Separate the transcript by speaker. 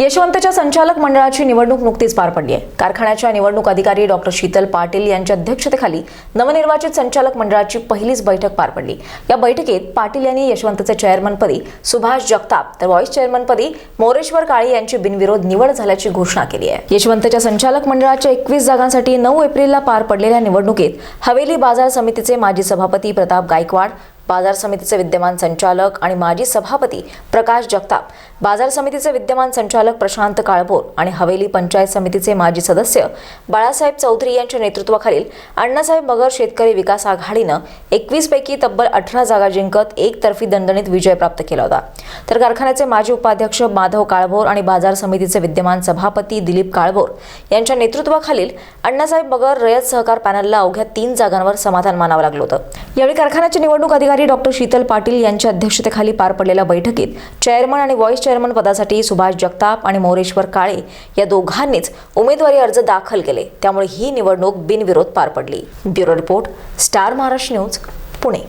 Speaker 1: यशवंतच्या संचालक मंडळाची निवडणूक नुकतीच पार पडली आहे. कारखान्याच्या निवडणूक अधिकारी डॉक्टर शीतल पाटील यांच्या अध्यक्षतेखाली नवनिर्वाचित संचालक मंडळाची पहिलीच बैठक पार पडली. या बैठकीत पाटील यांनी यशवंतचे चेअरमनपदी सुभाष जगताप तर व्हाईस चेअरमनपदी मोरेश्वर काळे यांची बिनविरोध निवड झाल्याची घोषणा केली आहे. यशवंतच्या संचालक मंडळाच्या एकवीस जागांसाठी नऊ एप्रिलला पार पडलेल्या निवडणुकीत हवेली बाजार समितीचे माजी सभापती प्रताप गायकवाड बाजार समितीचे विद्यमान संचालक आणि माजी सभापती प्रकाश जगताप बाजार समितीचे विद्यमान संचालक प्रशांत काळभोर आणि हवेली पंचायत समितीचे माजी सदस्य बाळासाहेब चौधरी यांच्या नेतृत्वाखालील अण्णासाहेब मगर शेतकरी विकास आघाडीनं एकवीस पैकी तब्बल अठरा जागा जिंकत एकतर्फी दणदणीत विजय प्राप्त केला होता. तर कारखान्याचे माजी उपाध्यक्ष माधव काळभोर आणि बाजार समितीचे विद्यमान सभापती दिलीप काळभोर यांच्या नेतृत्वाखालील अण्णासाहेब मगर रयत सहकार पॅनलला अवघ्या तीन जागांवर समाधान मानावं लागलं होतं. यावेळी कारखान्याचे निवडणूक अधिकारी डॉक्टर शीतल पाटील यांच्या अध्यक्षतेखाली पार पडलेल्या बैठकीत चेअरमन आणि व्हाईस चेअरमन पदासाठी सुभाष जगताप आणि मोरेश्वर काळे या दोघांनीच उमेदवारी अर्ज दाखल केले. त्यामुळे ही निवडणूक बिनविरोध पार पडली. Bureau report star Maharashtra news Pune.